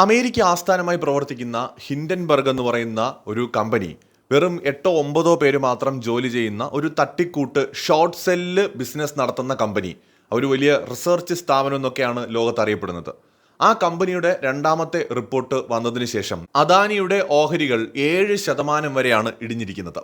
America ആസ്ഥാനമായി പ്രവർത്തിക്കുന്ന Hindenburg എന്ന് പറയുന്ന ഒരു കമ്പനി വെറും എട്ടോ ഒമ്പതോ പേര് മാത്രം ജോലി ചെയ്യുന്ന ഒരു തട്ടിക്കൂട്ട് ഷോർട്ട് സെല്ല് ബിസിനസ് നടത്തുന്ന കമ്പനി. ഒരു വലിയ റിസർച്ച് സ്ഥാപനം എന്നൊക്കെയാണ് ലോകത്ത് അറിയപ്പെടുന്നത്. ആ കമ്പനിയുടെ രണ്ടാമത്തെ റിപ്പോർട്ട് വന്നതിന് ശേഷം അദാനിയുടെ ഓഹരികൾ ഏഴ് ശതമാനം വരെയാണ് ഇടിഞ്ഞിരിക്കുന്നത്.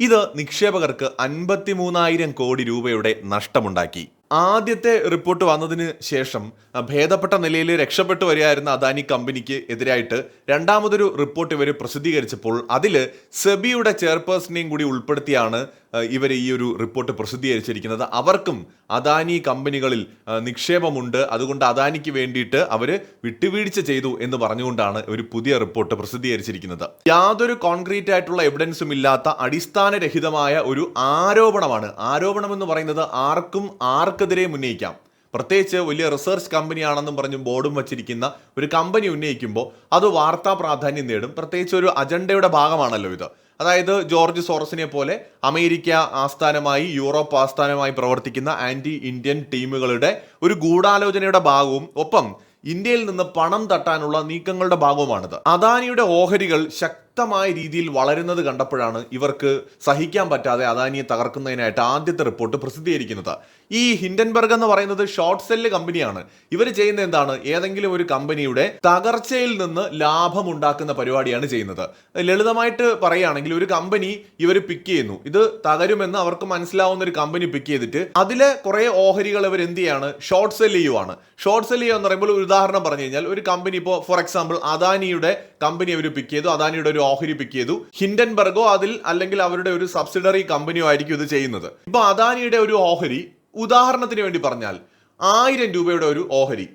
ഇത് നിക്ഷേപകർക്ക് അൻപത്തിമൂന്നായിരം കോടി രൂപയുടെ നഷ്ടമുണ്ടാക്കി. ആദ്യത്തെ റിപ്പോർട്ട് വന്നതിന് ശേഷം ഭേദപ്പെട്ട നിലയിൽ രക്ഷപ്പെട്ടു വരികയായിരുന്ന അദാനി കമ്പനിക്ക് എതിരായിട്ട് രണ്ടാമതൊരു റിപ്പോർട്ട് ഇവർ പ്രസിദ്ധീകരിച്ചപ്പോൾ അതിൽ സെബിയുടെ ചെയർപേഴ്സണെയും കൂടി ഉൾപ്പെടുത്തിയാണ് ഇവർ ഈ ഒരു റിപ്പോർട്ട് പ്രസിദ്ധീകരിച്ചിരിക്കുന്നത്. അവർക്കും അദാനി കമ്പനികളിൽ നിക്ഷേപമുണ്ട്. അതുകൊണ്ട് അദാനിക്ക് വേണ്ടിയിട്ട് അവർ വിട്ടുവീഴ്ച ചെയ്തു എന്ന് പറഞ്ഞുകൊണ്ടാണ് ഒരു പുതിയ റിപ്പോർട്ട് പ്രസിദ്ധീകരിച്ചിരിക്കുന്നത്. യാതൊരു കോൺക്രീറ്റ് ആയിട്ടുള്ള എവിഡൻസും ഇല്ലാത്ത അടിസ്ഥാനരഹിതമായ ഒരു ആരോപണമാണ്. ആരോപണം എന്ന് പറയുന്നത് ആർക്കും ആർക്കെതിരെ ഉന്നയിക്കാം. പ്രത്യേകിച്ച് വലിയ റിസർച്ച് കമ്പനിയാണെന്നും പറഞ്ഞ് ബോർഡും വച്ചിരിക്കുന്ന ഒരു കമ്പനി ഉന്നയിക്കുമ്പോൾ അത് വാർത്താ പ്രാധാന്യം നേടും. പ്രത്യേകിച്ച് ഒരു അജണ്ടയുടെ ഭാഗമാണല്ലോ ഇത്. അതായത് ജോർജ് സോറസിനെ പോലെ അമേരിക്ക ആസ്ഥാനമായി യൂറോപ്പ് ആസ്ഥാനമായി പ്രവർത്തിക്കുന്ന ആന്റി ഇന്ത്യൻ ടീമുകളുടെ ഒരു ഗൂഢാലോചനയുടെ ഭാഗവും ഒപ്പം ഇന്ത്യയിൽ നിന്ന് പണം തട്ടാനുള്ള നീക്കങ്ങളുടെ ഭാഗവുമാണിത്. അദാനിയുടെ ഓഹരികൾ ശക്തമായ രീതിയിൽ വളരുന്നത് കണ്ടപ്പോഴാണ് ഇവർക്ക് സഹിക്കാൻ പറ്റാതെ അദാനിയെ തകർക്കുന്നതിനായിട്ട് ആദ്യത്തെ റിപ്പോർട്ട് പ്രസിദ്ധീകരിക്കുന്നത്. ഈ ഹിൻഡൻബർഗ് എന്ന് പറയുന്നത് ഷോർട്ട് സെല്ല് കമ്പനിയാണ്. ഇവർ ചെയ്യുന്ന എന്താണ്? ഏതെങ്കിലും ഒരു കമ്പനിയുടെ തകർച്ചയിൽ നിന്ന് ലാഭം ഉണ്ടാക്കുന്ന പരിപാടിയാണ് ചെയ്യുന്നത്. ലളിതമായിട്ട് പറയുകയാണെങ്കിൽ ഒരു കമ്പനി ഇവർ പിക്ക് ചെയ്യുന്നു. ഇത് തകരുമെന്ന് അവർക്ക് മനസ്സിലാവുന്ന ഒരു കമ്പനി പിക്ക് ചെയ്തിട്ട് അതിലെ കുറെ ഓഹരികൾ ഇവർ എന്ത് ചെയ്യാണ്? ഷോർട്ട് സെല്ല് ചെയ്യുവാണ്. ഷോർട്ട് സെല്ല് ചെയ്യുക എന്ന് പറയുമ്പോൾ ഒരു ഉദാഹരണം പറഞ്ഞു കഴിഞ്ഞാൽ ഒരു കമ്പനി ഇപ്പോൾ ഫോർ എക്സാമ്പിൾ അദാനിയുടെ കമ്പനി അവർ പിക്ക് ചെയ്തു. അദാനിയുടെ ഒരു ഓഹരി പിക്ക് ചെയ്തു ഹിൻഡൻബർഗോ അതിൽ അല്ലെങ്കിൽ അവരുടെ ഒരു സബ്സിഡറി കമ്പനിയോ ആയിരിക്കും ഇത് ചെയ്യുന്നത്. ഇപ്പൊ അദാനിയുടെ ഒരു ഓഹരി ഉദാഹരണത്തിന് വേണ്ടി പറഞ്ഞാൽ ആയിരം രൂപയുടെ ഒരു ഓഹരി.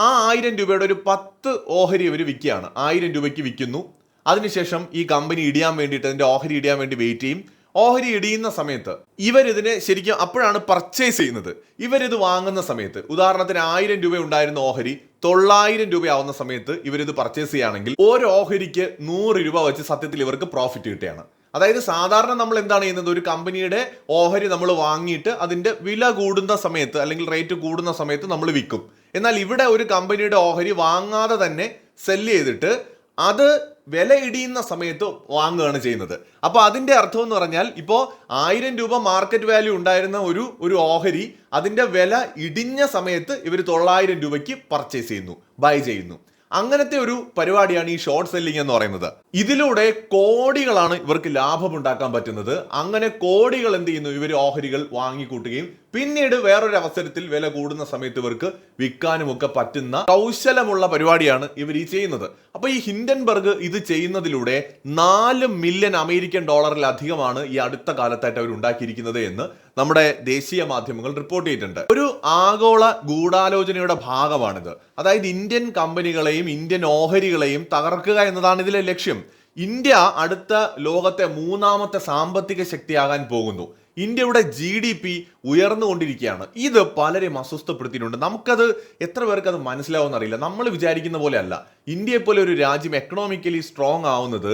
ആ ആയിരം രൂപയുടെ ഒരു പത്ത് ഓഹരി ഇവർ വിൽക്കുകയാണ്. ആയിരം രൂപയ്ക്ക് വിൽക്കുന്നു. അതിനുശേഷം ഈ കമ്പനി ഇടിയാൻ വേണ്ടിയിട്ട് അതിന്റെ ഓഹരി ഇടിയാൻ വേണ്ടി വെയിറ്റ് ചെയ്യും. ഓഹരി ഇടിയുന്ന സമയത്ത് ഇവരിതിനെ ശരിക്കും അപ്പോഴാണ് പർച്ചേസ് ചെയ്യുന്നത്. ഇവരിത് വാങ്ങുന്ന സമയത്ത് ഉദാഹരണത്തിന് ആയിരം രൂപ ഉണ്ടായിരുന്ന ഓഹരി തൊള്ളായിരം രൂപയാവുന്ന സമയത്ത് ഇവരിത് പർച്ചേസ് ചെയ്യുകയാണെങ്കിൽ ഓരോ ഓഹരിക്ക് നൂറ് രൂപ വെച്ച് സത്യത്തിൽ ഇവർക്ക് പ്രോഫിറ്റ് കിട്ടുകയാണ്. അതായത് സാധാരണ നമ്മൾ എന്താണ് ചെയ്യുന്നത്? ഒരു കമ്പനിയുടെ ഓഹരി നമ്മൾ വാങ്ങിയിട്ട് അതിന്റെ വില കൂടുന്ന സമയത്ത് അല്ലെങ്കിൽ റേറ്റ് കൂടുന്ന സമയത്ത് നമ്മൾ വിൽക്കും. എന്നാൽ ഇവിടെ ഒരു കമ്പനിയുടെ ഓഹരി വാങ്ങാതെ തന്നെ സെൽ ചെയ്തിട്ട് അത് വില ഇടിയുന്ന സമയത്ത് വാങ്ങുകയാണ് ചെയ്യുന്നത്. അപ്പോൾ അതിന്റെ അർത്ഥം എന്ന് പറഞ്ഞാൽ ഇപ്പോൾ ആയിരം രൂപ മാർക്കറ്റ് വാല്യൂ ഉണ്ടായിരുന്ന ഒരു ഒരു ഓഹരി അതിന്റെ വില ഇടിഞ്ഞ സമയത്ത് ഇവർ തൊള്ളായിരം രൂപയ്ക്ക് പർച്ചേസ് ചെയ്യുന്നു ബൈ ചെയ്യുന്നു. അങ്ങനത്തെ ഒരു പരിപാടിയാണ് ഈ ഷോർട്ട് സെല്ലിംഗ് എന്ന് പറയുന്നത്. ഇതിലൂടെ കോടികളാണ് ഇവർക്ക് ലാഭം ഉണ്ടാക്കാൻ പറ്റുന്നത്. അങ്ങനെ കോടികൾ എന്ത് ചെയ്യുന്നു? ഇവർ ഓഹരികൾ വാങ്ങിക്കൂട്ടുകയും പിന്നീട് വേറൊരു അവസരത്തിൽ വില കൂടുന്ന സമയത്ത് ഇവർക്ക് വിൽക്കാനും ഒക്കെ പറ്റുന്ന കൗശലമുള്ള പരിപാടിയാണ് ഇവർ ഈ ചെയ്യുന്നത്. അപ്പൊ ഈ ഹിൻഡൻബർഗ് ഇത് ചെയ്യുന്നതിലൂടെ നാല് മില്യൺ അമേരിക്കൻ ഡോളറിലധികമാണ് ഈ അടുത്ത കാലത്തായിട്ട് അവർ ഉണ്ടാക്കിയിരിക്കുന്നത് എന്ന് നമ്മുടെ ദേശീയ മാധ്യമങ്ങൾ റിപ്പോർട്ട് ചെയ്തിട്ടുണ്ട്. ഒരു ആഗോള ഗൂഢാലോചനയുടെ ഭാഗമാണിത്. അതായത് ഇന്ത്യൻ കമ്പനികളെയും ഇന്ത്യൻ ഓഹരികളെയും തകർക്കുക എന്നതാണ് ഇതിലെ ലക്ഷ്യം. ഇന്ത്യ അടുത്ത ലോകത്തെ മൂന്നാമത്തെ സാമ്പത്തിക ശക്തിയാകാൻ പോകുന്നു. ഇന്ത്യയുടെ ജി ഡി പി ഉയർന്നുകൊണ്ടിരിക്കുകയാണ്. ഇത് പലരെയും അസ്വസ്ഥപ്പെടുത്തിയിട്ടുണ്ട്. നമുക്കത് എത്ര പേർക്ക് അത് മനസ്സിലാവുമെന്ന് അറിയില്ല. നമ്മൾ വിചാരിക്കുന്ന പോലെയല്ല. ഇന്ത്യയെ പോലെ ഒരു രാജ്യം എക്കണോമിക്കലി സ്ട്രോങ് ആവുന്നത്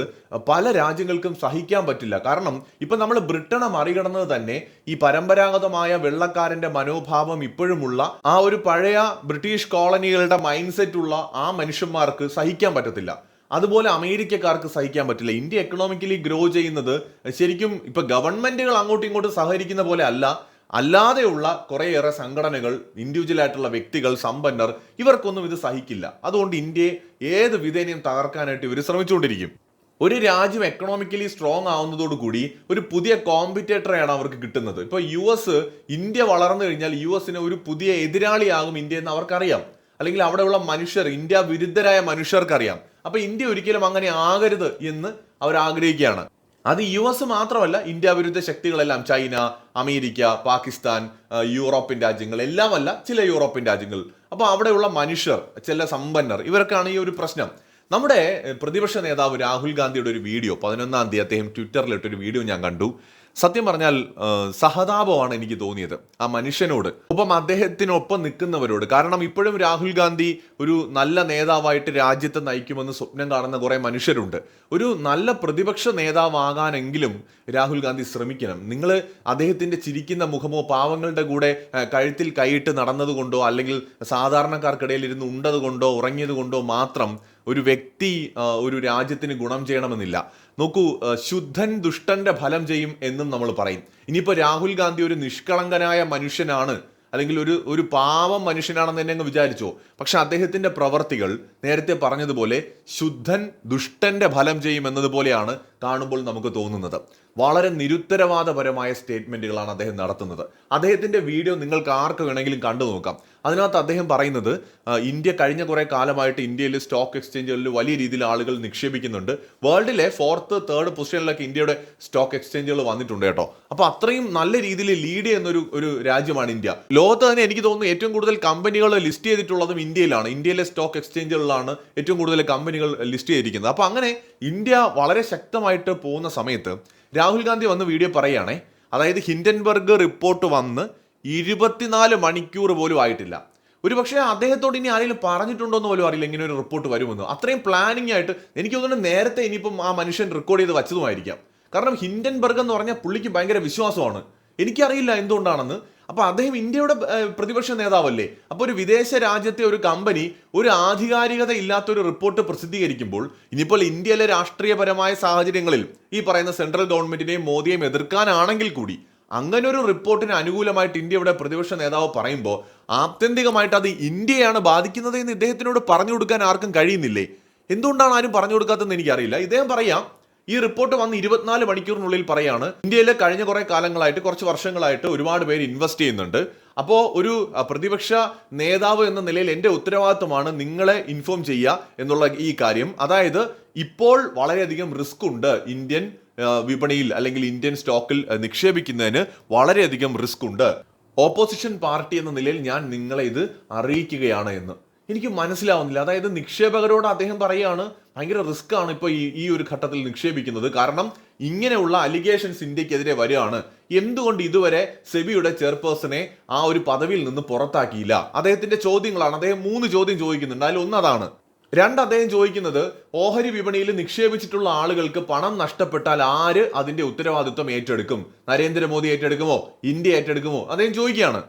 പല രാജ്യങ്ങൾക്കും സഹിക്കാൻ പറ്റില്ല. കാരണം ഇപ്പൊ നമ്മൾ ബ്രിട്ടനെ മറികടന്നത് തന്നെ ഈ പരമ്പരാഗതമായ വെള്ളക്കാരന്റെ മനോഭാവം ഇപ്പോഴുമുള്ള ആ ഒരു പഴയ ബ്രിട്ടീഷ് കോളനികളുടെ മൈൻഡ് സെറ്റ് ഉള്ള ആ മനുഷ്യന്മാർക്ക് സഹിക്കാൻ പറ്റത്തില്ല. അതുപോലെ അമേരിക്കക്കാർക്ക് സഹിക്കാൻ പറ്റില്ല. ഇന്ത്യ എക്കണോമിക്കലി ഗ്രോ ചെയ്യുന്നത് ശരിക്കും ഇപ്പൊ ഗവൺമെന്റുകൾ അങ്ങോട്ടും ഇങ്ങോട്ടും സഹകരിക്കുന്ന പോലെ അല്ല. അല്ലാതെയുള്ള കുറേയേറെ സംഘടനകൾ ഇൻഡിവിജ്വൽ ആയിട്ടുള്ള വ്യക്തികൾ സമ്പന്നർ ഇവർക്കൊന്നും ഇത് സഹിക്കില്ല. അതുകൊണ്ട് ഇന്ത്യയെ ഏത് വിധേനയും തകർക്കാനായിട്ട് ഇവർ ശ്രമിച്ചുകൊണ്ടിരിക്കും. ഒരു രാജ്യം എക്കണോമിക്കലി സ്ട്രോങ് ആവുന്നതോടുകൂടി ഒരു പുതിയ കോമ്പറ്റേറ്ററെയാണ് അവർക്ക് കിട്ടുന്നത്. ഇപ്പോൾ യു എസ് ഇന്ത്യ വളർന്നു കഴിഞ്ഞാൽ യു എസിന് ഒരു പുതിയ എതിരാളിയാകും ഇന്ത്യ എന്ന് അവർക്കറിയാം. അല്ലെങ്കിൽ അവിടെയുള്ള മനുഷ്യർ ഇന്ത്യ വിരുദ്ധരായ മനുഷ്യർക്കറിയാം. അപ്പൊ ഇന്ത്യ ഒരിക്കലും അങ്ങനെ ആകരുത് എന്ന് അവർ ആഗ്രഹിക്കുകയാണ്. അത് യു എസ് മാത്രമല്ല ഇന്ത്യ വിരുദ്ധ ശക്തികളെല്ലാം ചൈന അമേരിക്ക പാകിസ്ഥാൻ യൂറോപ്യൻ രാജ്യങ്ങൾ എല്ലാമല്ല ചില യൂറോപ്യൻ രാജ്യങ്ങൾ. അപ്പോൾ അവിടെയുള്ള മനുഷ്യർ ചില സമ്പന്നർ ഇവർക്കാണ് ഈ ഒരു പ്രശ്നം. നമ്മുടെ പ്രതിപക്ഷ നേതാവ് രാഹുൽ ഗാന്ധിയുടെ ഒരു വീഡിയോ പതിനൊന്നാം തീയതി അദ്ദേഹം ട്വിറ്ററിലിട്ടൊരു വീഡിയോ ഞാൻ കണ്ടു. സത്യം പറഞ്ഞാൽ സഹതാപമാണ് എനിക്ക് തോന്നിയത് ആ മനുഷ്യനോട്. ഒപ്പം അദ്ദേഹത്തിനൊപ്പം നിൽക്കുന്നവരോട്. കാരണം ഇപ്പോഴും രാഹുൽ ഗാന്ധി ഒരു നല്ല നേതാവായിട്ട് രാജ്യത്തെ നയിക്കുമെന്ന് സ്വപ്നം കാണുന്ന കുറേ മനുഷ്യരുണ്ട്. ഒരു നല്ല പ്രതിപക്ഷ നേതാവാകാനെങ്കിലും രാഹുൽ ഗാന്ധി ശ്രമിക്കണം. നിങ്ങൾ അദ്ദേഹത്തിന്റെ ചിരിക്കുന്ന മുഖമോ പാവങ്ങളുടെ കൂടെ കഴുത്തിൽ കൈയിട്ട് നടന്നതുകൊണ്ടോ അല്ലെങ്കിൽ സാധാരണക്കാർക്കിടയിൽ ഇരുന്ന് ഉണ്ടതുകൊണ്ടോ ഉറങ്ങിയത് കൊണ്ടോ മാത്രം ഒരു വ്യക്തി ഒരു രാജ്യത്തിന് ഗുണം ചെയ്യണമെന്നില്ല. നോക്കൂ ശുദ്ധൻ ദുഷ്ടന്റെ ഫലം ചെയ്യും എന്നും നമ്മൾ പറയും. ഇനിയിപ്പോൾ രാഹുൽ ഗാന്ധി ഒരു നിഷ്കളങ്കനായ മനുഷ്യനാണ് അല്ലെങ്കിൽ ഒരു ഒരു പാവം മനുഷ്യനാണെന്ന് തന്നെ അങ്ങ് വിചാരിച്ചോ. പക്ഷെ അദ്ദേഹത്തിന്റെ പ്രവർത്തികൾ നേരത്തെ പറഞ്ഞതുപോലെ ശുദ്ധൻ ദുഷ്ടന്റെ ഫലം ചെയ്യും എന്നതുപോലെയാണ് കാണുമ്പോൾ നമുക്ക് തോന്നുന്നത്. വളരെ നിരുത്തരവാദപരമായ സ്റ്റേറ്റ്മെന്റുകളാണ് അദ്ദേഹം നടത്തുന്നത്. അദ്ദേഹത്തിന്റെ വീഡിയോ നിങ്ങൾക്ക് ആർക്ക് വേണമെങ്കിലും കണ്ടു നോക്കാം. അതിനകത്ത് അദ്ദേഹം പറയുന്നത് ഇന്ത്യ കഴിഞ്ഞ കുറെ കാലമായിട്ട് ഇന്ത്യയിൽ സ്റ്റോക്ക് എക്സ്ചേഞ്ചുകളിൽ വലിയ രീതിയിൽ ആളുകൾ നിക്ഷേപിക്കുന്നുണ്ട്. വേൾഡിലെ ഫോർത്ത് തേർഡ് പൊസിഷനിലൊക്കെ ഇന്ത്യയുടെ സ്റ്റോക്ക് എക്സ്ചേഞ്ചുകൾ വന്നിട്ടുണ്ട് കേട്ടോ. അപ്പൊ അത്രയും നല്ല രീതിയിൽ ലീഡ് ചെയ്യുന്ന ഒരു രാജ്യമാണ് ഇന്ത്യ. ലോകത്ത് തന്നെ എനിക്ക് തോന്നുന്നു ഏറ്റവും കൂടുതൽ കമ്പനികൾ ലിസ്റ്റ് ചെയ്തിട്ടുള്ളതും ഇന്ത്യയിലാണ്. ഇന്ത്യയിലെ സ്റ്റോക്ക് എക്സ്ചേഞ്ചുകളിലാണ് ഏറ്റവും കൂടുതൽ കമ്പനികൾ ലിസ്റ്റ് ചെയ്തിരിക്കുന്നത്. അപ്പൊ അങ്ങനെ ഇന്ത്യ വളരെ ശക്തമായിട്ട് പോകുന്ന സമയത്ത് രാഹുൽ ഗാന്ധി വന്ന് വീഡിയോ പറയുകയാണേ അതായത് ഹിൻഡൻബർഗ് റിപ്പോർട്ട് വന്ന് ഇരുപത്തിനാല് മണിക്കൂർ പോലും ആയിട്ടില്ല. ഒരു പക്ഷേ അദ്ദേഹത്തോട് ഇനി ആരെങ്കിലും പറഞ്ഞിട്ടുണ്ടോ എന്ന് പോലും അറിയില്ല ഇങ്ങനെ ഒരു റിപ്പോർട്ട് വരുമെന്ന്. അത്രയും പ്ലാനിങ് ആയിട്ട് എനിക്ക് തോന്നുന്നു നേരത്തെ ഇനിയിപ്പം ആ മനുഷ്യൻ റെക്കോർഡ് ചെയ്ത് വച്ചതുമായിരിക്കാം. കാരണം ഹിൻഡൻബർഗ് എന്ന് പറഞ്ഞാൽ പുള്ളിക്ക് ഭയങ്കര വിശ്വാസമാണ്. എനിക്കറിയില്ല എന്തുകൊണ്ടാണെന്ന്. അപ്പൊ അദ്ദേഹം ഇന്ത്യയുടെ പ്രതിപക്ഷ നേതാവല്ലേ? അപ്പൊ ഒരു വിദേശ രാജ്യത്തെ ഒരു കമ്പനി ഒരു ആധികാരികത ഇല്ലാത്ത ഒരു റിപ്പോർട്ട് പ്രസിദ്ധീകരിക്കുമ്പോൾ ഇനിയിപ്പോൾ ഇന്ത്യയിലെ രാഷ്ട്രീയപരമായ സാഹചര്യങ്ങളിൽ ഈ പറയുന്ന സെൻട്രൽ ഗവൺമെന്റിനെയും മോദിയെയും എതിർക്കാനാണെങ്കിൽ കൂടി അങ്ങനെ ഒരു റിപ്പോർട്ടിന് അനുകൂലമായിട്ട് ഇന്ത്യയുടെ പ്രതിപക്ഷ നേതാവ് പറയുമ്പോൾ ആത്യന്തികമായിട്ട് അത് ഇന്ത്യയാണ് ബാധിക്കുന്നത് എന്ന് ഇദ്ദേഹത്തിനോട് പറഞ്ഞു കൊടുക്കാൻ ആർക്കും കഴിയുന്നില്ലേ? എന്തുകൊണ്ടാണ് ആരും പറഞ്ഞു കൊടുക്കാത്തതെന്ന് എനിക്കറിയില്ല. ഇദ്ദേഹം പറയാം ഈ റിപ്പോർട്ട് വന്ന് ഇരുപത്തിനാല് മണിക്കൂറിനുള്ളിൽ പറയാണ്. ഇന്ത്യയിലെ കഴിഞ്ഞ കുറെ കാലങ്ങളായിട്ട് കുറച്ച് വർഷങ്ങളായിട്ട് ഒരുപാട് പേര് ഇൻവെസ്റ്റ് ചെയ്യുന്നുണ്ട്. അപ്പോൾ ഒരു പ്രതിപക്ഷ നേതാവ് എന്ന നിലയിൽ എന്റെ ഉത്തരവാദിത്വമാണ് നിങ്ങളെ ഇൻഫോം ചെയ്യുക എന്നുള്ള ഈ കാര്യം. അതായത് ഇപ്പോൾ വളരെയധികം റിസ്ക് ഉണ്ട് ഇന്ത്യൻ വിപണിയിൽ അല്ലെങ്കിൽ ഇന്ത്യൻ സ്റ്റോക്കിൽ നിക്ഷേപിക്കുന്നതിന് വളരെയധികം റിസ്ക് ഉണ്ട്. ഓപ്പോസിഷൻ പാർട്ടി എന്ന നിലയിൽ ഞാൻ നിങ്ങളെ ഇത് അറിയിക്കുകയാണ് എന്ന്. എനിക്ക് മനസ്സിലാവുന്നില്ല. അതായത് നിക്ഷേപകരോട് അദ്ദേഹം പറയുകയാണ് ഭയങ്കര റിസ്ക് ആണ് ഇപ്പോൾ ഈ ഈ ഒരു ഘട്ടത്തിൽ നിക്ഷേപിക്കുന്നത്. കാരണം ഇങ്ങനെയുള്ള അലിഗേഷൻസ് ഇന്ത്യക്കെതിരെ വരികയാണ്. എന്തുകൊണ്ട് ഇതുവരെ സെബിയുടെ ചെയർപേഴ്സണെ ആ ഒരു പദവിയിൽ നിന്ന് പുറത്താക്കിയില്ല? അദ്ദേഹത്തിന്റെ ചോദ്യങ്ങളാണ്. അദ്ദേഹം മൂന്ന് ചോദ്യം ചോദിക്കുന്നുണ്ട്. അതിൽ ഒന്നതാണ് രണ്ട് അദ്ദേഹം ചോദിക്കുന്നത് ഓഹരി വിപണിയിൽ നിക്ഷേപിച്ചിട്ടുള്ള ആളുകൾക്ക് പണം നഷ്ടപ്പെട്ടാൽ ആര് അതിന്റെ ഉത്തരവാദിത്വം ഏറ്റെടുക്കും? നരേന്ദ്രമോദി ഏറ്റെടുക്കുമോ? ഇന്ത്യ ഏറ്റെടുക്കുമോ? അദ്ദേഹം ചോദിക്കുകയാണ്.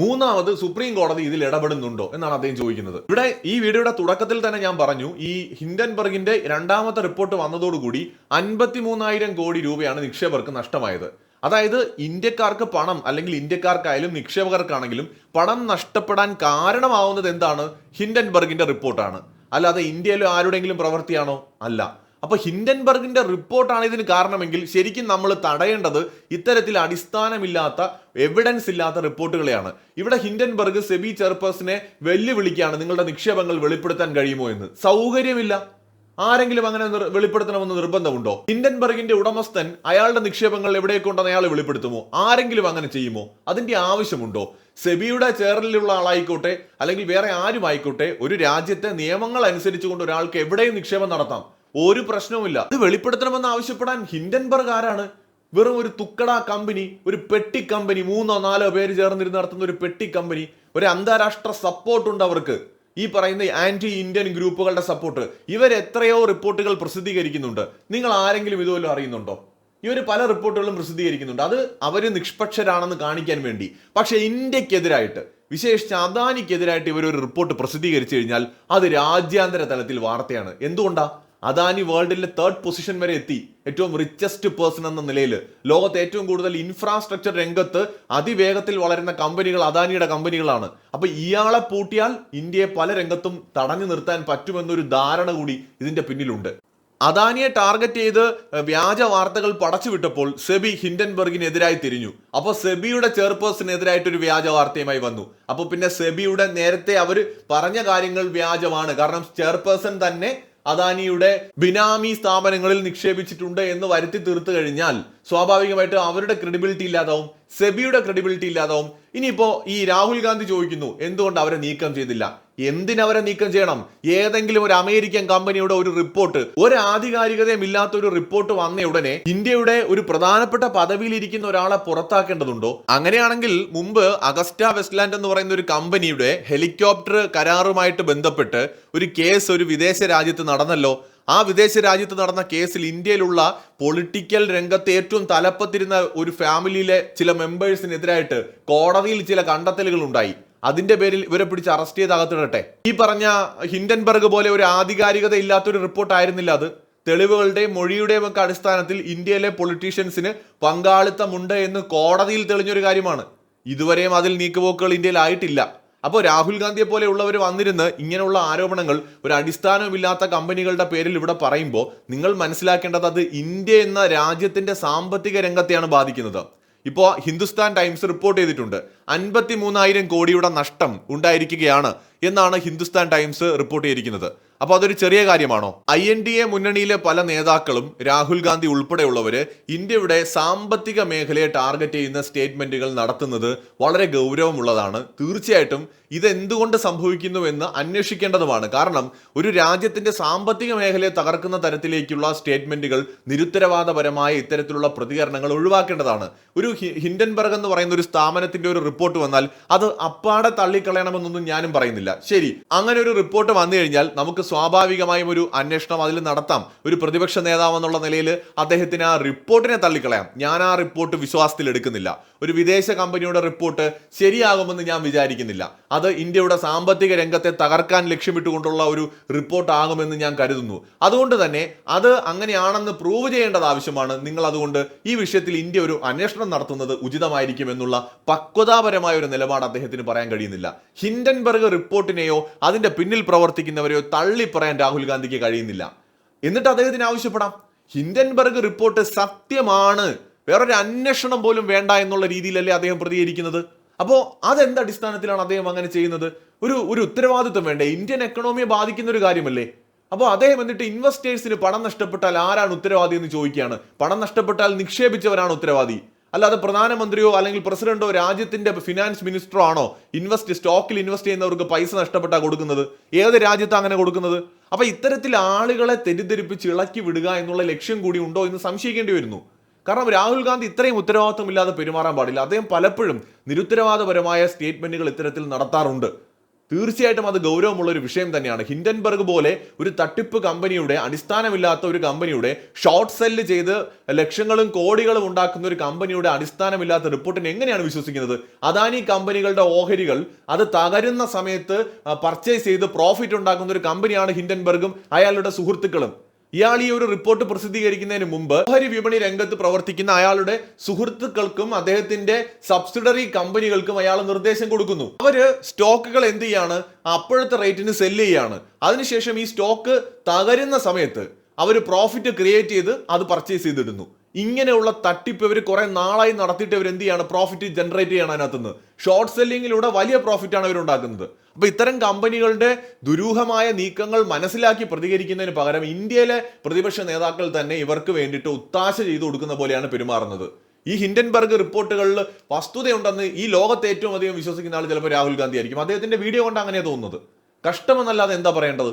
മൂന്നാമത് സുപ്രീം കോടതി ഇതിൽ ഇടപെടുന്നുണ്ടോ എന്നാണ് അദ്ദേഹം ചോദിക്കുന്നത്. ഇവിടെ ഈ വീഡിയോയുടെ തുടക്കത്തിൽ തന്നെ ഞാൻ പറഞ്ഞു ഈ ഹിൻഡൻബർഗിന്റെ രണ്ടാമത്തെ റിപ്പോർട്ട് വന്നതോടുകൂടി അൻപത്തി മൂന്നായിരം കോടി രൂപയാണ് നിക്ഷേപകർക്ക് നഷ്ടമായത്. അതായത് ഇന്ത്യക്കാർക്ക് പണം അല്ലെങ്കിൽ ഇന്ത്യക്കാർക്കായാലും നിക്ഷേപകർക്കാണെങ്കിലും പണം നഷ്ടപ്പെടാൻ കാരണമാവുന്നത് എന്താണ്? ഹിൻഡൻബർഗിന്റെ റിപ്പോർട്ടാണ് അല്ലാതെ ഇന്ത്യയിലെ ആരുടെങ്കിലും പ്രവൃത്തിയാണോ? അല്ല. അപ്പൊ ഹിൻഡൻബർഗിന്റെ റിപ്പോർട്ടാണ് ഇതിന് കാരണമെങ്കിൽ ശരിക്കും നമ്മൾ തടയേണ്ടത് ഇത്തരത്തിൽ അടിസ്ഥാനമില്ലാത്ത എവിഡൻസ് ഇല്ലാത്ത റിപ്പോർട്ടുകളെയാണ്. ഇവിടെ ഹിൻഡൻബർഗ് സെബി ചെയർപേഴ്സിനെ വെല്ലുവിളിക്കുകയാണ് നിങ്ങളുടെ നിക്ഷേപങ്ങൾ വെളിപ്പെടുത്താൻ കഴിയുമോ എന്ന്. സൗകര്യമില്ല. ആരെങ്കിലും അങ്ങനെ വെളിപ്പെടുത്തണമെന്ന് നിർബന്ധമുണ്ടോ? ഹിൻഡൻബർഗിന്റെ ഉടമസ്ഥൻ അയാളുടെ നിക്ഷേപങ്ങൾ എവിടെയൊക്കെ അയാൾ വെളിപ്പെടുത്തുമോ? ആരെങ്കിലും അങ്ങനെ ചെയ്യുമോ? അതിന്റെ ആവശ്യമുണ്ടോ? സെബിയുടെ ചേറലിലുള്ള ആളായിക്കോട്ടെ അല്ലെങ്കിൽ വേറെ ആരും ആയിക്കോട്ടെ ഒരു രാജ്യത്തെ നിയമങ്ങൾ അനുസരിച്ചുകൊണ്ട് ഒരാൾക്ക് എവിടെയും നിക്ഷേപം നടത്താം. ഒരു പ്രശ്നവുമില്ല. ഇത് വെളിപ്പെടുത്തണമെന്ന് ആവശ്യപ്പെടാൻ ഹിൻഡൻബർഗ് ആരാണ്? വെറും ഒരു തുക്കട കമ്പനി ഒരു പെട്ടി കമ്പനി മൂന്നോ നാലോ പേര് ചേർന്നിരുന്ന് നടത്തുന്ന ഒരു പെട്ടി കമ്പനി ഒരു അന്താരാഷ്ട്ര സപ്പോർട്ട് ഉണ്ട് അവർക്ക്. ഈ പറയുന്ന ആന്റി ഇന്ത്യൻ ഗ്രൂപ്പുകളുടെ സപ്പോർട്ട് ഇവർ എത്രയോ റിപ്പോർട്ടുകൾ പ്രസിദ്ധീകരിക്കുന്നുണ്ട്. നിങ്ങൾ ആരെങ്കിലും ഇതുപോലും അറിയുന്നുണ്ടോ? ഇവർ പല റിപ്പോർട്ടുകളും പ്രസിദ്ധീകരിക്കുന്നുണ്ട്. അത് അവർ നിഷ്പക്ഷരാണെന്ന് കാണിക്കാൻ വേണ്ടി. പക്ഷേ ഇന്ത്യക്കെതിരായിട്ട് വിശേഷിച്ച് അദാനിക്കെതിരായിട്ട് ഇവർ ഒരു റിപ്പോർട്ട് പ്രസിദ്ധീകരിച്ചു കഴിഞ്ഞാൽ അത് രാജ്യാന്തര തലത്തിൽ വാർത്തയാണ്. എന്തുകൊണ്ടാ? അദാനി വേൾഡിലെ തേർഡ് പൊസിഷൻ വരെ എത്തി. ഏറ്റവും റിച്ചസ്റ്റ് പേഴ്സൺ എന്ന നിലയിൽ. ലോകത്തെ ഏറ്റവും കൂടുതൽ ഇൻഫ്രാസ്ട്രക്ചർ രംഗത്ത് അതിവേഗത്തിൽ വളരുന്ന കമ്പനികൾ അദാനിയുടെ കമ്പനികളാണ്. അപ്പൊ ഇയാളെ പൂട്ടിയാൽ ഇന്ത്യയെ പല രംഗത്തും തടഞ്ഞു നിർത്താൻ പറ്റുമെന്നൊരു ധാരണ കൂടി ഇതിന്റെ പിന്നിലുണ്ട്. അദാനിയെ ടാർഗറ്റ് ചെയ്ത് വ്യാജ വാർത്തകൾ പടച്ചുവിട്ടപ്പോൾ സെബി ഹിൻഡൻബർഗിനെതിരായി തിരിഞ്ഞു. അപ്പോൾ സെബിയുടെ ചെയർപേഴ്സണെതിരായിട്ടൊരു വ്യാജ വാർത്തയുമായി വന്നു. അപ്പോൾ പിന്നെ സെബിയുടെ നേരത്തെ അവർ പറഞ്ഞ കാര്യങ്ങൾ വ്യാജമാണ്. കാരണം ചെയർപേഴ്സൺ തന്നെ അദാനിയുടെ ബിനാമി സ്ഥാപനങ്ങളിൽ നിക്ഷേപിച്ചിട്ടുണ്ട് എന്ന് വരുത്തി തീർത്തു കഴിഞ്ഞാൽ സ്വാഭാവികമായിട്ട് അവരുടെ ക്രെഡിബിലിറ്റി ഇല്ലാതാവും സെബിയുടെ ക്രെഡിബിലിറ്റി ഇല്ലാതാവും. ഇനിയിപ്പോ ഈ രാഹുൽ ഗാന്ധി ചോദിക്കുന്നു എന്തുകൊണ്ട് അവരെ നീക്കം ചെയ്തില്ല? എന്തിനവരെ നീക്കം ചെയ്യണം? ഏതെങ്കിലും ഒരു അമേരിക്കൻ കമ്പനിയുടെ ഒരു റിപ്പോർട്ട്. ഒരു ആധികാരികതയും ഇല്ലാത്ത ഒരു റിപ്പോർട്ട് വന്ന ഉടനെ ഇന്ത്യയുടെ ഒരു പ്രധാനപ്പെട്ട പദവിയിൽ ഇരിക്കുന്ന ഒരാളെ പുറത്താക്കേണ്ടതുണ്ടോ? അങ്ങനെയാണെങ്കിൽ മുമ്പ് അഗസ്റ്റ വെസ്റ്റ്ലാൻഡ് എന്ന് പറയുന്ന ഒരു കമ്പനിയുടെ ഹെലികോപ്റ്റർ കരാറുമായിട്ട് ബന്ധപ്പെട്ട് ഒരു കേസ് ഒരു വിദേശ രാജ്യത്ത് നടന്നല്ലോ. ആ വിദേശ രാജ്യത്ത് നടന്ന കേസിൽ ഇന്ത്യയിലുള്ള പൊളിറ്റിക്കൽ രംഗത്ത് ഏറ്റവും തലപ്പത്തിരുന്ന ഒരു ഫാമിലിയിലെ ചില മെമ്പേഴ്സിനെതിരായിട്ട് കോടതിയിൽ ചില കണ്ടെത്തലുകൾ ഉണ്ടായി. അതിന്റെ പേരിൽ ഇവരെ പിടിച്ച് അറസ്റ്റ് ചെയ്ത് അകത്തിടട്ടെ. ഈ പറഞ്ഞ ഹിൻഡൻബർഗ് പോലെ ഒരു ആധികാരികത ഇല്ലാത്തൊരു റിപ്പോർട്ട് ആയിരുന്നില്ല അത്. തെളിവുകളുടെയും മൊഴിയുടെയും ഒക്കെ അടിസ്ഥാനത്തിൽ ഇന്ത്യയിലെ പൊളിറ്റീഷ്യൻസിന് പങ്കാളിത്തമുണ്ട് എന്ന് കോടതിയിൽ തെളിഞ്ഞൊരു കാര്യമാണ്. ഇതുവരെയും അതിൽ നീക്കുപോക്കുകൾ ഇന്ത്യയിൽ ആയിട്ടില്ല അപ്പോൾ രാഹുൽ ഗാന്ധിയെ പോലെ പോലെയുള്ളവർ വന്നിരുന്ന് ഇങ്ങനെയുള്ള ആരോപണങ്ങൾ ഒരു അടിസ്ഥാനമില്ലാത്ത കമ്പനികളുടെ പേരിൽ ഇവിടെ പറയുമ്പോൾ നിങ്ങൾ മനസ്സിലാക്കേണ്ടത് അത് ഇന്ത്യ എന്ന രാജ്യത്തിന്റെ സാമ്പത്തിക രംഗത്തെയാണ് ബാധിക്കുന്നത്. ഇപ്പോൾ ഹിന്ദുസ്ഥാൻ ടൈംസ് റിപ്പോർട്ട് ചെയ്തിട്ടുണ്ട്. അൻപത്തി മൂന്നായിരം കോടിയുടെ നഷ്ടം ഉണ്ടായിരിക്കുകയാണ് എന്നാണ് ഹിന്ദുസ്ഥാൻ ടൈംസ് റിപ്പോർട്ട് ചെയ്തിരിക്കുന്നത്. അപ്പോൾ അതൊരു ചെറിയ കാര്യമാണോ? ഐ എൻ ഡി എ മുന്നണിയിലെ പല നേതാക്കളും രാഹുൽ ഗാന്ധി ഉൾപ്പെടെയുള്ളവര് ഇന്ത്യയുടെ സാമ്പത്തിക മേഖലയെ ടാർഗറ്റ് ചെയ്യുന്ന സ്റ്റേറ്റ്മെന്റുകൾ നടത്തുന്നത് വളരെ ഗൗരവമുള്ളതാണ്. തീർച്ചയായിട്ടും ഇത് സംഭവിക്കുന്നുവെന്ന് അന്വേഷിക്കേണ്ടതുമാണ്. കാരണം ഒരു രാജ്യത്തിന്റെ സാമ്പത്തിക മേഖലയെ തകർക്കുന്ന തരത്തിലേക്കുള്ള സ്റ്റേറ്റ്മെന്റുകൾ നിരുത്തരവാദപരമായ ഇത്തരത്തിലുള്ള പ്രതികരണങ്ങൾ ഒഴിവാക്കേണ്ടതാണ്. ഒരു ഹിൻഡൻബർഗ് എന്ന് പറയുന്ന ഒരു സ്ഥാപനത്തിന്റെ ഒരു റിപ്പോർട്ട് വന്നാൽ അത് അപ്പാടെ തള്ളിക്കളയണമെന്നൊന്നും ഞാനും പറയുന്നില്ല. ശരി അങ്ങനെ ഒരു റിപ്പോർട്ട് വന്നു കഴിഞ്ഞാൽ നമുക്ക് സ്വാഭാവികമായും ഒരു അന്വേഷണം അതിൽ നടത്താം. ഒരു പ്രതിപക്ഷ നേതാവ് എന്നുള്ള നിലയിൽ അദ്ദേഹത്തിന് ആ റിപ്പോർട്ടിനെ തള്ളിക്കളയാം. ഞാൻ ആ റിപ്പോർട്ട് വിശ്വാസത്തിൽ എടുക്കുന്നില്ല ഒരു വിദേശ കമ്പനിയുടെ റിപ്പോർട്ട് ശരിയാകുമെന്ന് ഞാൻ വിചാരിക്കുന്നില്ല. അത് ഇന്ത്യയുടെ സാമ്പത്തിക രംഗത്തെ തകർക്കാൻ ലക്ഷ്യമിട്ടുകൊണ്ടുള്ള ഒരു റിപ്പോർട്ട് ആകുമെന്ന് ഞാൻ കരുതുന്നു. അതുകൊണ്ട് തന്നെ അത് അങ്ങനെയാണെന്ന് പ്രൂവ് ചെയ്യേണ്ടത് ആവശ്യമാണ്. നിങ്ങൾ അതുകൊണ്ട് ഈ വിഷയത്തിൽ ഇന്ത്യ ഒരു അന്വേഷണം നടത്തുന്നത് ഉചിതമായിരിക്കും എന്നുള്ള പക്വതാപരമായ ഒരു നിലപാട് അദ്ദേഹത്തിന് പറയാൻ കഴിയുന്നില്ല. ഹിൻഡൻബർഗ് റിപ്പോർട്ടിനെയോ അതിന്റെ പിന്നിൽ പ്രവർത്തിക്കുന്നവരെയോ തള്ളി പറയാൻ രാഹുൽ ഗാന്ധിക്ക് കഴിയുന്നില്ല. എന്നിട്ട് അദ്ദേഹത്തിന് ആവശ്യപ്പെടാം. ഹിൻഡൻബർഗ് റിപ്പോർട്ട് സത്യമാണ്. വേറൊരു അന്വേഷണം പോലും വേണ്ട എന്നുള്ള രീതിയിലല്ലേ അദ്ദേഹം പ്രതികരിക്കുന്നത്? അപ്പോൾ അതെന്ത് അടിസ്ഥാനത്തിലാണ് അദ്ദേഹം അങ്ങനെ ചെയ്യുന്നത്? ഒരു ഒരു ഉത്തരവാദിത്വം വേണ്ടേ? ഇന്ത്യൻ എക്കണോമിയെ ബാധിക്കുന്ന ഒരു കാര്യമല്ലേ? അപ്പോൾ അദ്ദേഹം എന്നിട്ട് ഇൻവെസ്റ്റേഴ്സിന് പണം നഷ്ടപ്പെട്ടാൽ ആരാണ് ഉത്തരവാദി എന്ന് ചോദിക്കുകയാണ്. പണം നഷ്ടപ്പെട്ടാൽ നിക്ഷേപിച്ചവരാണ് ഉത്തരവാദി. അല്ലാതെ പ്രധാനമന്ത്രിയോ അല്ലെങ്കിൽ പ്രസിഡന്റോ രാജ്യത്തിന്റെ ഫിനാൻസ് മിനിസ്റ്ററോ ആണോ ഇൻവെസ്റ്റ് സ്റ്റോക്കിൽ ഇൻവെസ്റ്റ് ചെയ്യുന്നവർക്ക് പൈസ നഷ്ടപ്പെട്ടാ കൊടുക്കുന്നത്? ഏത് രാജ്യത്താണ് അങ്ങനെ കൊടുക്കുന്നത്? അപ്പൊ ഇത്തരത്തിൽ ആളുകളെ തെറ്റിദ്ധരിപ്പിച്ച് ഇളക്കി വിടുക എന്നുള്ള ലക്ഷ്യം കൂടി ഉണ്ടോ എന്ന് സംശയിക്കേണ്ടി വരുന്നു. കാരണം രാഹുൽ ഗാന്ധി ഇത്രയും ഉത്തരവാദിത്വം ഇല്ലാതെ പെരുമാറാൻ പാടില്ല. അദ്ദേഹം പലപ്പോഴും നിരുത്തരവാദപരമായ സ്റ്റേറ്റ്മെന്റുകൾ ഇത്തരത്തിൽ നടത്താറുണ്ട്. തീർച്ചയായിട്ടും അത് ഗൗരവമുള്ള ഒരു വിഷയം തന്നെയാണ്. ഹിൻഡൻബർഗ് പോലെ ഒരു തട്ടിപ്പ് കമ്പനിയുടെ അടിസ്ഥാനമില്ലാത്ത ഒരു കമ്പനിയുടെ ഷോർട്ട് സെല്ല് ചെയ്ത് ലക്ഷങ്ങളും കോടികളും ഉണ്ടാക്കുന്ന ഒരു കമ്പനിയുടെ അടിസ്ഥാനമില്ലാത്ത റിപ്പോർട്ടിനെ എങ്ങനെയാണ് വിശ്വസിക്കുന്നത്? അദാനി കമ്പനികളുടെ ഓഹരികൾ അത് തകരുന്ന സമയത്ത് പർച്ചേസ് ചെയ്ത് പ്രോഫിറ്റ് ഉണ്ടാക്കുന്ന ഒരു കമ്പനിയാണ് ഹിൻഡൻബർഗും അയാളുടെ സുഹൃത്തുക്കളും. ഇയാൾ ഈ ഒരു റിപ്പോർട്ട് പ്രസിദ്ധീകരിക്കുന്നതിന് മുമ്പ് ഓഹരി വിപണി രംഗത്ത് പ്രവർത്തിക്കുന്ന അയാളുടെ സുഹൃത്തുക്കൾക്കും അദ്ദേഹത്തിന്റെ സബ്സിഡറി കമ്പനികൾക്കും അയാൾ നിർദ്ദേശം കൊടുക്കുന്നു. അവർ സ്റ്റോക്കുകൾ എന്ത് ചെയ്യാണ്? അപ്പോഴത്തെ റേറ്റിന് സെല്ല് ചെയ്യാണ്. അതിനുശേഷം ഈ സ്റ്റോക്ക് തകരുന്ന സമയത്ത് അവർ പ്രോഫിറ്റ് ക്രിയേറ്റ് ചെയ്ത് അത് പർച്ചേസ് ചെയ്തിടുന്നു. ഇങ്ങനെയുള്ള തട്ടിപ്പ് ഇവർ കുറെ നാളായി നടത്തിയിട്ട് ഇവർ എന്ത് ചെയ്യാണ്? പ്രോഫിറ്റ് ജനറേറ്റ് ചെയ്യണം അതിനകത്തുനിന്ന്. ഷോർട്ട് സെല്ലിങ്ങിലൂടെ വലിയ പ്രോഫിറ്റ് ആണ് ഇവർ ഉണ്ടാക്കുന്നത്. അപ്പൊ ഇത്തരം കമ്പനികളുടെ ദുരൂഹമായ നീക്കങ്ങൾ മനസ്സിലാക്കി പ്രതികരിക്കുന്നതിന് പകരം ഇന്ത്യയിലെ പ്രതിപക്ഷ നേതാക്കൾ തന്നെ ഇവർക്ക് വേണ്ടിയിട്ട് ഉത്താശ ചെയ്തു കൊടുക്കുന്ന പോലെയാണ് പെരുമാറുന്നത്. ഈ ഹിൻഡൻബർഗ് റിപ്പോർട്ടുകളിൽ വസ്തുതയുണ്ടെന്ന് ഈ ലോകത്ത് ഏറ്റവും അധികം വിശ്വസിക്കുന്ന ആൾ ചിലപ്പോൾ രാഹുൽ ഗാന്ധി ആയിരിക്കും അദ്ദേഹത്തിന്റെ വീഡിയോ കൊണ്ട് അങ്ങനെ തോന്നുന്നത്. കഷ്ടമെന്നല്ലാതെ എന്താ പറയേണ്ടത്?